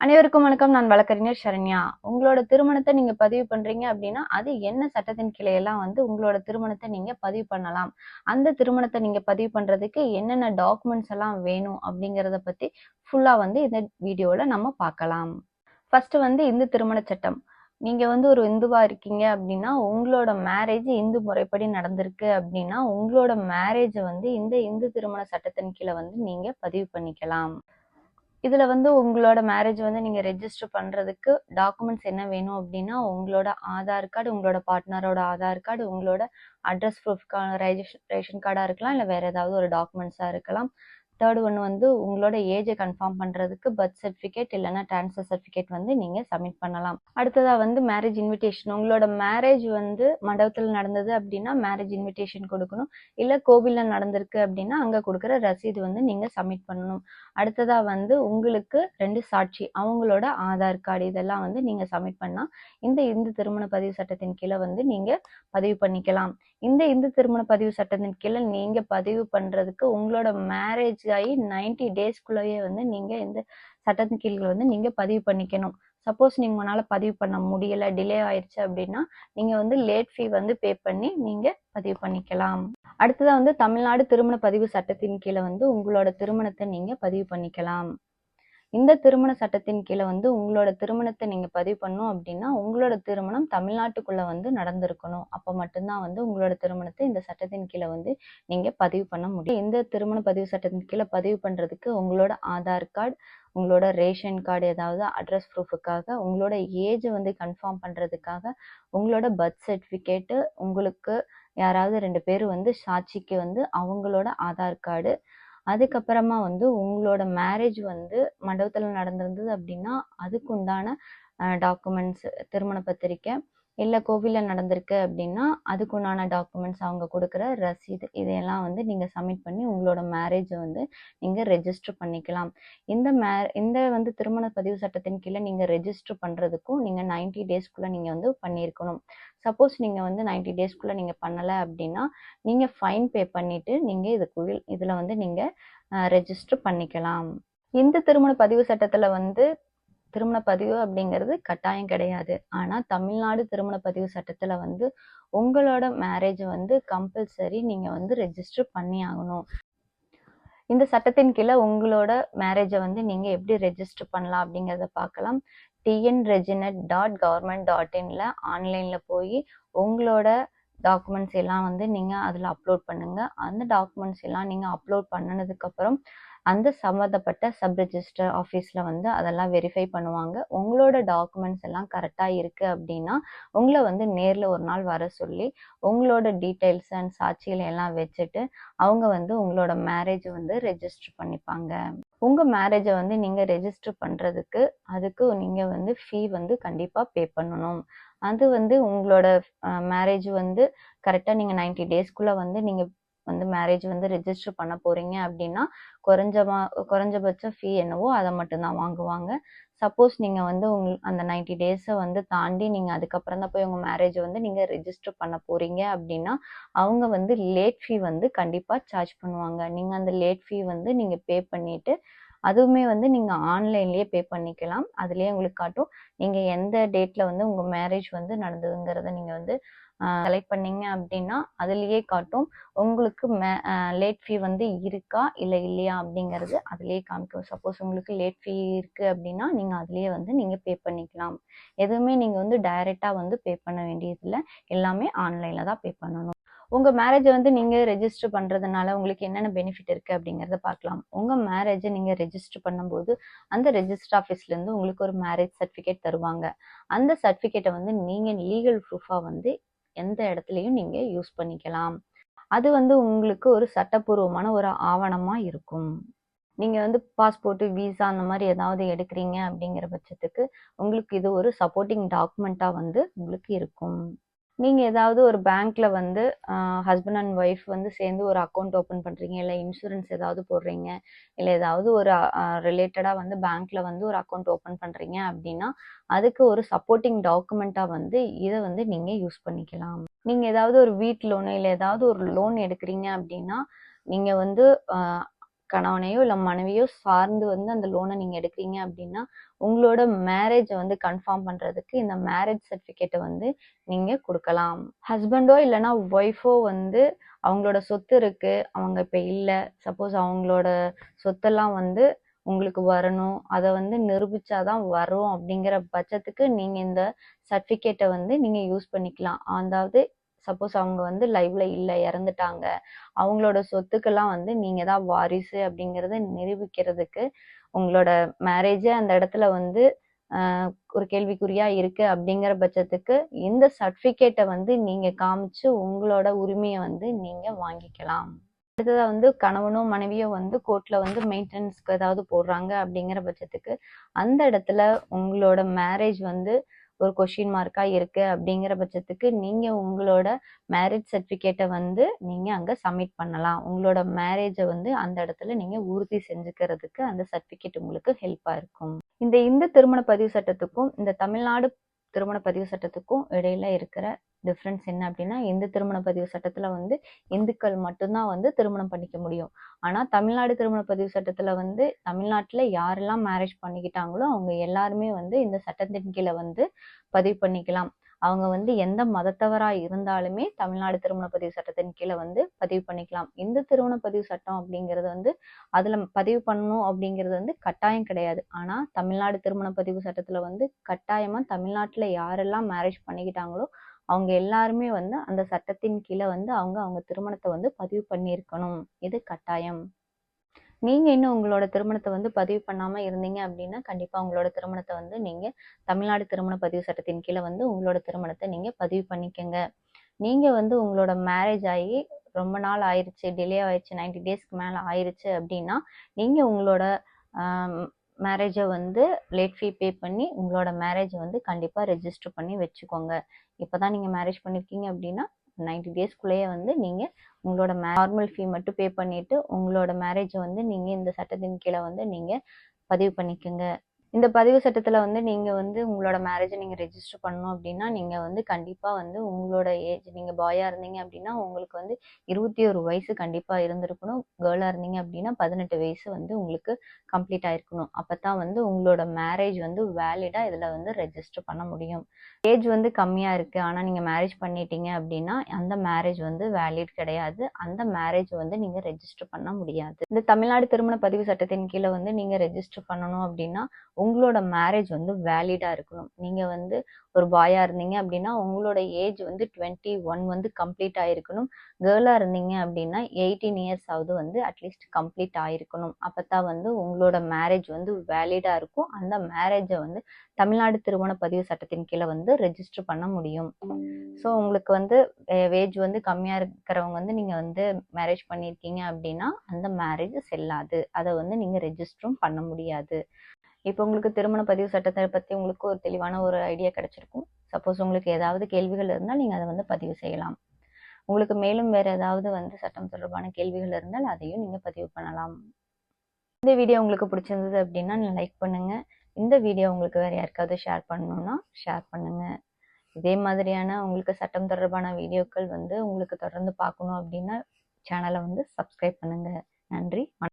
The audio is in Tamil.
அனைவருக்கும் வணக்கம். நான் வழக்கறிஞர் சரண்யா. உங்களோட திருமணத்தை நீங்க பதிவு பண்றீங்க அப்படின்னா அது என்ன சட்டத்தின் கிளையெல்லாம் வந்து உங்களோட திருமணத்தை நீங்க பதிவு பண்ணலாம். அந்த திருமணத்தை நீங்க பதிவு பண்றதுக்கு என்னென்ன டாக்குமெண்ட்ஸ் எல்லாம் வேணும் அப்படிங்கறத பத்தி ஃபுல்லா வந்து இந்த வீடியோல நம்ம பார்க்கலாம். ஃபர்ஸ்ட் வந்து இந்து திருமண சட்டம். நீங்க வந்து ஒரு இந்துவா இருக்கீங்க அப்படின்னா உங்களோட மேரேஜ் இந்து முறைப்படி நடந்திருக்கு அப்படின்னா உங்களோட மேரேஜ் வந்து இந்த இந்து திருமண சட்டத்தின் கீழே வந்து நீங்க பதிவு பண்ணிக்கலாம். இதுல வந்து உங்களோட மேரேஜ் வந்து நீங்க ரெஜிஸ்டர் பண்றதுக்கு டாக்குமெண்ட்ஸ் என்ன வேணும் அப்படின்னா உங்களோட ஆதார் கார்டு உங்களோட பார்ட்னரோட ஆதார் கார்டு உங்களோட அட்ரஸ் ப்ரூஃப்கான ரேஷன் கார்டா இருக்கலாம் இல்ல வேற ஏதாவது ஒரு டாக்குமெண்ட்ஸா இருக்கலாம். தேர்ட் ஒன் வந்து உங்களோட ஏஜை கன்ஃபார்ம் பண்றதுக்கு பர்த் சர்டிஃபிகேட் இல்லைன்னா ட்ரான்ஸ்ஃபர் சர்டிஃபிகேட் வந்து நீங்க சப்மிட் பண்ணலாம். அடுத்ததா வந்து மேரேஜ் இன்விடேஷன் உங்களோட மேரேஜ் வந்து மண்டபத்தில் நடந்தது அப்படின்னா மேரேஜ் இன்விடேஷன் கொடுக்கணும். இல்ல கோவில்ல நடந்திருக்கு அப்படின்னா அங்க கொடுக்குற ரசீது வந்து நீங்க சப்மிட் பண்ணணும். அடுத்ததா வந்து உங்களுக்கு ரெண்டு சாட்சி அவங்களோட ஆதார் கார்டு இதெல்லாம் வந்து நீங்க சப்மிட் பண்ணா இந்த இந்து திருமண பதிவு சட்டத்தின் கீழே வந்து நீங்க பதிவு பண்ணிக்கலாம். இந்த இந்து திருமண பதிவு சட்டத்தின் கீழே நீங்க பதிவு பண்றதுக்கு உங்களோட மேரேஜ் ஆகி நைன்டி டேஸ்க்குள்ளேயே வந்து நீங்க இந்த சட்டத்தின் கீழ் வந்து நீங்க பதிவு பண்ணிக்கணும். சப்போஸ் நீங்க உங்களால பதிவு பண்ண முடியல டிலே ஆயிடுச்சு அப்படின்னா நீங்க வந்து லேட் ஃபீ வந்து பே பண்ணி நீங்க பதிவு பண்ணிக்கலாம். அடுத்ததா வந்து தமிழ்நாடு திருமண பதிவு சட்டத்தின் கீழே வந்து உங்களோட திருமணத்தை நீங்க பதிவு பண்ணிக்கலாம். இந்த திருமண சட்டத்தின் கீழே வந்து உங்களோட திருமணத்தை நீங்க பதிவு பண்ணோம் அப்படின்னா உங்களோட திருமணம் தமிழ்நாட்டுக்குள்ள வந்து நடந்திருக்கணும். அப்ப மட்டும்தான் வந்து உங்களோட திருமணத்தை இந்த சட்டத்தின் கீழே வந்து நீங்க பதிவு பண்ண முடியும். இந்த திருமண பதிவு சட்டத்தின் கீழே பதிவு பண்றதுக்கு உங்களோட ஆதார் கார்டு உங்களோட ரேஷன் கார்டு ஏதாவது அட்ரஸ் ப்ரூஃபுக்காக உங்களோட ஏஜ் வந்து கன்ஃபார்ம் பண்றதுக்காக உங்களோட பர்த் சர்டிஃபிகேட்டு உங்களுக்கு யாராவது ரெண்டு பேர் வந்து சாட்சிக்கு வந்து அவங்களோட ஆதார் கார்டு அதுக்கப்புறமா வந்து உங்களோட மேரேஜ் வந்து மண்டபத்தில் நடந்திருந்தது அப்படின்னா அதுக்கு உண்டான டாக்குமெண்ட்ஸ் திருமண பத்திரிக்கை இல்லை கோவிலில் நடந்திருக்கு அப்படின்னா அதுக்கு உண்டான டாக்குமெண்ட்ஸ் அவங்க கொடுக்குற ரசீது இதையெல்லாம் வந்து நீங்கள் சப்மிட் பண்ணி உங்களோட மேரேஜை வந்து நீங்கள் ரெஜிஸ்டர் பண்ணிக்கலாம். இந்த மே இந்த வந்து திருமண பதிவு சட்டத்தின் கீழே நீங்கள் ரெஜிஸ்டர் பண்ணுறதுக்கும் நீங்கள் நைன்டி டேஸ்க்குள்ளே நீங்கள் வந்து பண்ணியிருக்கணும். சப்போஸ் நீங்கள் வந்து நைன்டி டேஸ்க்குள்ளே நீங்கள் பண்ணலை அப்படின்னா நீங்கள் ஃபைன் பே பண்ணிவிட்டு நீங்கள் இதுக்குள் இதில் வந்து நீங்கள் ரெஜிஸ்டர் பண்ணிக்கலாம். இந்த திருமண பதிவு சட்டத்தில் வந்து திருமண பதிவு அப்படிங்கிறது கட்டாயம் கிடையாது. ஆனால் தமிழ்நாடு திருமண பதிவு சட்டத்தில் வந்து உங்களோட மேரேஜ் வந்து கம்பல்சரி நீங்கள் வந்து ரெஜிஸ்டர் பண்ணி ஆகணும். இந்த சட்டத்தின் கீழே உங்களோட மேரேஜை வந்து நீங்கள் எப்படி ரெஜிஸ்டர் பண்ணலாம் அப்படிங்கிறத பார்க்கலாம். TN reginet dot government dot இன்ல ஆன்லைனில் போய் உங்களோட டாக்குமெண்ட்ஸ் எல்லாம் வந்து நீங்கள் அதில் அப்லோட் பண்ணுங்கள் அந்த டாக்குமெண்ட்ஸ் எல்லாம் நீங்கள் அப்லோட் பண்ணினதுக்கப்புறம் அப்புறம் அந்த சம்மந்தப்பட்ட சப் ரிஜிஸ்டர் ஆஃபீஸில் வந்து அதெல்லாம் வெரிஃபை பண்ணுவாங்க. உங்களோட டாக்குமெண்ட்ஸ் எல்லாம் கரெக்டாக இருக்குது அப்படின்னா உங்களை வந்து நேரில் ஒரு நாள் வர சொல்லி உங்களோட டீட்டெயில்ஸ் அண்ட் சாட்சிகளை எல்லாம் வச்சுட்டு அவங்க வந்து உங்களோட மேரேஜை வந்து ரெஜிஸ்டர் பண்ணிப்பாங்க. உங்கள் மேரேஜை வந்து நீங்கள் ரெஜிஸ்டர் பண்ணுறதுக்கு அதுக்கு நீங்கள் வந்து ஃபீ வந்து கண்டிப்பாக பே பண்ணணும். அது வந்து உங்களோட மேரேஜ் வந்து கரெக்டாக நீங்கள் நைன்டி டேஸ்க்குள்ளே வந்து நீங்கள் வந்து மேரேஜ் வந்து ரிஜிஸ்டர் பண்ண போறீங்க அப்படின்னா குறைஞ்சமா குறைஞ்சபட்ச ஃபீ என்னவோ அதை மட்டும்தான் வாங்குவாங்க. சப்போஸ் நீங்க வந்து உங்க அந்த நைன்டி டேஸை வந்து தாண்டி நீங்க அதுக்கப்புறம் தான் போய் உங்க மேரேஜ் வந்து நீங்க ரெஜிஸ்டர் பண்ண போறீங்க அப்படின்னா அவங்க வந்து லேட் ஃபீ வந்து கண்டிப்பா சார்ஜ் பண்ணுவாங்க. நீங்க அந்த லேட் ஃபீ வந்து நீங்க பே பண்ணிட்டு அதுவுமே வந்து நீங்க ஆன்லைன்லயே பே பண்ணிக்கலாம். அதுலயே உங்களுக்கு காட்டும். நீங்க எந்த டேட்ல வந்து உங்க மேரேஜ் வந்து நடந்ததுங்கிறத நீங்க வந்து செலக்ட் பண்ணீங்க அப்படின்னா அதுலேயே காட்டும். உங்களுக்கு மே லேட் ஃபீ வந்து இருக்கா இல்லை இல்லையா அப்படிங்கிறது அதுலேயே காமிக்கும். சப்போஸ் உங்களுக்கு லேட் ஃபீ இருக்குது அப்படின்னா நீங்கள் அதுலேயே வந்து நீங்கள் பே பண்ணிக்கலாம். எதுவுமே நீங்கள் வந்து டைரெக்டாக வந்து பே பண்ண வேண்டியதில்லை. எல்லாமே ஆன்லைனில் தான் பே பண்ணணும். உங்கள் மேரேஜை வந்து நீங்கள் ரெஜிஸ்டர் பண்ணுறதுனால உங்களுக்கு என்னென்ன பெனிஃபிட் இருக்குது அப்படிங்கிறத பார்க்கலாம். உங்கள் மேரேஜை நீங்கள் ரெஜிஸ்டர் பண்ணும்போது அந்த ரெஜிஸ்டர் ஆஃபீஸ்லேருந்து உங்களுக்கு ஒரு மேரேஜ் சர்டிஃபிகேட் தருவாங்க. அந்த சர்டிஃபிகேட்டை வந்து நீங்கள் லீகல் ப்ரூஃபாக வந்து எந்த இடத்துலையும் நீங்கள் யூஸ் பண்ணிக்கலாம். அது வந்து உங்களுக்கு ஒரு சட்டப்பூர்வமான ஒரு ஆவணமாக இருக்கும். நீங்கள் வந்து பாஸ்போர்ட்டு விசா அந்த மாதிரி ஏதாவது எடுக்கிறீங்க அப்படிங்கிற பட்சத்துக்கு உங்களுக்கு இது ஒரு சப்போர்ட்டிங் டாக்குமெண்ட்டாக வந்து உங்களுக்கு இருக்கும். நீங்கள் ஏதாவது ஒரு பேங்க்கில் வந்து ஹஸ்பண்ட் அண்ட் ஒய்ஃப் வந்து சேர்ந்து ஒரு அக்கௌண்ட் ஓப்பன் பண்ணுறீங்க இல்லை இன்சூரன்ஸ் ஏதாவது போடுறீங்க இல்லை ஏதாவது ஒரு ரிலேட்டடாக வந்து பேங்க்கில் வந்து ஒரு அக்கௌண்ட் ஓப்பன் பண்ணுறீங்க அப்படின்னா அதுக்கு ஒரு சப்போர்ட்டிங் டாக்குமெண்ட்டாக வந்து இதை வந்து நீங்கள் யூஸ் பண்ணிக்கலாம். நீங்கள் ஏதாவது ஒரு வீட் லோனு இல்லை ஏதாவது ஒரு லோன் எடுக்கிறீங்க அப்படின்னா நீங்கள் வந்து கணவனையோ இல்ல மனைவியோ சார்ந்து வந்து அந்த லோனை நீங்க எடுக்கிறீங்க அப்படின்னா உங்களோட மேரேஜை வந்து கன்ஃபார்ம் பண்றதுக்கு இந்த மேரேஜ் சர்டிஃபிகேட்டை வந்து நீங்க கொடுக்கலாம். ஹஸ்பண்டோ இல்லைன்னா ஒய்ஃபோ வந்து அவங்களோட சொத்து இருக்கு அவங்க இப்ப இல்லை. சப்போஸ் அவங்களோட சொத்தெல்லாம் வந்து உங்களுக்கு வரணும். அதை வந்து நிரூபிச்சாதான் வரும் அப்படிங்கிற பட்சத்துக்கு நீங்க இந்த சர்டிஃபிகேட்டை வந்து நீங்க யூஸ் பண்ணிக்கலாம். அதாவது சப்போஸ் அவங்க வந்து லைவ்ல இல்லை இறந்துட்டாங்க. அவங்களோட சொத்துக்கெல்லாம் வந்து நீங்க தான் வாரிசு அப்படிங்கறத நிரூபிக்கிறதுக்கு உங்களோட மேரேஜே அந்த இடத்துல வந்து ஒரு கேள்விக்குறியா இருக்கு அப்படிங்கிற பட்சத்துக்கு இந்த சர்டிபிகேட்டை வந்து நீங்க காமிச்சு உங்களோட உரிமையை வந்து நீங்க வாங்கிக்கலாம். அடுத்ததாக வந்து கணவனோ மனைவியோ வந்து கோர்ட்ல வந்து மெயின்டெனன்ஸ்க்கு ஏதாவது போடுறாங்க அப்படிங்கிற பட்சத்துக்கு அந்த இடத்துல உங்களோட மேரேஜ் வந்து ஒரு கொஷின் மார்க்கா இருக்கு அப்படிங்கிற பட்சத்துக்கு நீங்க உங்களோட மேரேஜ் சர்டிபிகேட்டை வந்து நீங்க அங்க சப்மிட் பண்ணலாம். உங்களோட மேரேஜை வந்து அந்த இடத்துல நீங்க உறுதி செஞ்சுக்கிறதுக்கு அந்த சர்டிபிகேட் உங்களுக்கு ஹெல்ப்பா இருக்கும். இந்த இந்து திருமண பதிவு சட்டத்துக்கும் இந்த தமிழ்நாடு திருமண பதிவு சட்டத்துக்கும் இடையில இருக்கிற டிஃப்ரென்ஸ் என்ன அப்படின்னா இந்து திருமண பதிவு சட்டத்துல வந்து இந்துக்கள் மட்டும்தான் வந்து திருமணம் பண்ணிக்க முடியும். ஆனா தமிழ்நாடு திருமண பதிவு சட்டத்துல வந்து தமிழ்நாட்டுல யாரெல்லாம் மேரேஜ் பண்ணிக்கிட்டாங்களோ அவங்க எல்லாருமே வந்து இந்த சட்டத்தின் கீழே வந்து பதிவு பண்ணிக்கலாம். அவங்க வந்து எந்த மதத்தவரா இருந்தாலுமே தமிழ்நாடு திருமண பதிவு சட்டத்தின் கீழே வந்து பதிவு பண்ணிக்கலாம். இந்த திருமண பதிவு சட்டம் அப்படிங்கிறது வந்து அதுல பதிவு பண்ணணும் அப்படிங்கிறது வந்து கட்டாயம் கிடையாது. ஆனா தமிழ்நாடு திருமண பதிவு சட்டத்துல வந்து கட்டாயமா தமிழ்நாட்டுல யாரெல்லாம் மேரேஜ் பண்ணிக்கிட்டாங்களோ அவங்க எல்லாருமே வந்து அந்த சட்டத்தின் கீழே வந்து அவங்க அவங்க திருமணத்தை வந்து பதிவு பண்ணியிருக்கணும். இது கட்டாயம். நீங்க இன்னும் உங்களோட திருமணத்தை வந்து பதிவு பண்ணாம இருந்தீங்க அப்படின்னா கண்டிப்பா உங்களோட திருமணத்தை வந்து நீங்க தமிழ்நாடு திருமண பதிவு சட்டத்தின் கீழே வந்து உங்களோட திருமணத்தை நீங்க பதிவு பண்ணிக்கங்க. நீங்க வந்து உங்களோட மேரேஜ் ஆகி ரொம்ப நாள் ஆயிருச்சு டிலே ஆயிடுச்சு நைன்டி டேஸ்க்கு மேல ஆயிருச்சு அப்படின்னா நீங்க உங்களோட மேரேஜை வந்து லேட் ஃபீ பே பண்ணி உங்களோட மேரேஜை வந்து கண்டிப்பாக ரெஜிஸ்டர் பண்ணி வச்சுக்கோங்க. இப்போ தான் நீங்கள் மேரேஜ் பண்ணியிருக்கீங்க அப்படின்னா நைன்டி டேஸ்க்குள்ளேயே வந்து நீங்கள் உங்களோட நார்மல் ஃபீ மட்டும் பே பண்ணிவிட்டு உங்களோட மேரேஜை வந்து நீங்கள் இந்த சட்டத்தின் கீழே வந்து நீங்கள் பதிவு பண்ணிக்கோங்க. இந்த பதிவு சட்டத்தில் வந்து நீங்கள் வந்து உங்களோட மேரேஜை நீங்கள் ரெஜிஸ்டர் பண்ணணும் அப்படின்னா நீங்கள் வந்து கண்டிப்பாக வந்து உங்களோட ஏஜ் நீங்கள் பாயாக இருந்தீங்க அப்படின்னா உங்களுக்கு வந்து இருபத்தி ஒரு வயசு கண்டிப்பாக இருந்திருக்கணும். கேர்ளாக இருந்தீங்க அப்படின்னா பதினெட்டு வயசு வந்து உங்களுக்கு கம்ப்ளீட் ஆயிருக்கணும். அப்பதான் வந்து உங்களோட மேரேஜ் வந்து வேலிடாக இதில் வந்து ரெஜிஸ்டர் பண்ண முடியும். ஏஜ் வந்து கம்மியாக இருக்குது ஆனால் நீங்கள் மேரேஜ் பண்ணிட்டீங்க அப்படின்னா அந்த மேரேஜ் வந்து வேலிட் கிடையாது. அந்த மேரேஜ் வந்து நீங்கள் ரெஜிஸ்டர் பண்ண முடியாது. இந்த தமிழ்நாடு திருமண பதிவு சட்டத்தின் கீழே வந்து நீங்கள் ரெஜிஸ்டர் பண்ணணும் அப்படின்னா உங்களோட மேரேஜ் வந்து வேலிடா இருக்கணும். நீங்க வந்து ஒரு பாயா இருந்தீங்க அப்படின்னா உங்களோட ஏஜ் வந்து டுவெண்ட்டி ஒன் வந்து கம்ப்ளீட் ஆயிருக்கணும். கேர்ளா இருந்தீங்க அப்படின்னா எயிட்டீன் இயர்ஸ் ஆகுது வந்து அட்லீஸ்ட் கம்ப்ளீட் ஆயிருக்கணும். அப்பதான் வந்து உங்களோட மேரேஜ் வந்து வேலிடா இருக்கும். அந்த மேரேஜை வந்து தமிழ்நாடு திருமண பதிவு சட்டத்தின் கீழே வந்து ரெஜிஸ்டர் பண்ண முடியும். ஸோ உங்களுக்கு வந்து ஏஜ் வந்து கம்மியா இருக்கிறவங்க வந்து நீங்க வந்து மேரேஜ் பண்ணியிருக்கீங்க அப்படின்னா அந்த மேரேஜ் செல்லாது. அதை வந்து நீங்க ரெஜிஸ்டரும் பண்ண முடியாது. இப்போ உங்களுக்கு திருமண பதிவு சட்டத்தை பற்றி உங்களுக்கு ஒரு தெளிவான ஒரு ஐடியா கிடைச்சிருக்கும். சப்போஸ் உங்களுக்கு ஏதாவது கேள்விகள் இருந்தால் நீங்கள் அதை வந்து பதிவு செய்யலாம். உங்களுக்கு மேலும் வேறு ஏதாவது வந்து சட்டம் தொடர்பான கேள்விகள் இருந்தால் அதையும் நீங்கள் பதிவு பண்ணலாம். இந்த வீடியோ உங்களுக்கு பிடிச்சிருந்தது அப்படின்னா லைக் பண்ணுங்க. இந்த வீடியோ உங்களுக்கு வேற யாருக்காவது ஷேர் பண்ணணும்னா ஷேர் பண்ணுங்க. இதே மாதிரியான உங்களுக்கு சட்டம் தொடர்பான வீடியோக்கள் வந்து உங்களுக்கு தொடர்ந்து பார்க்கணும் அப்படின்னா சேனலை வந்து சப்ஸ்கிரைப் பண்ணுங்க. நன்றி.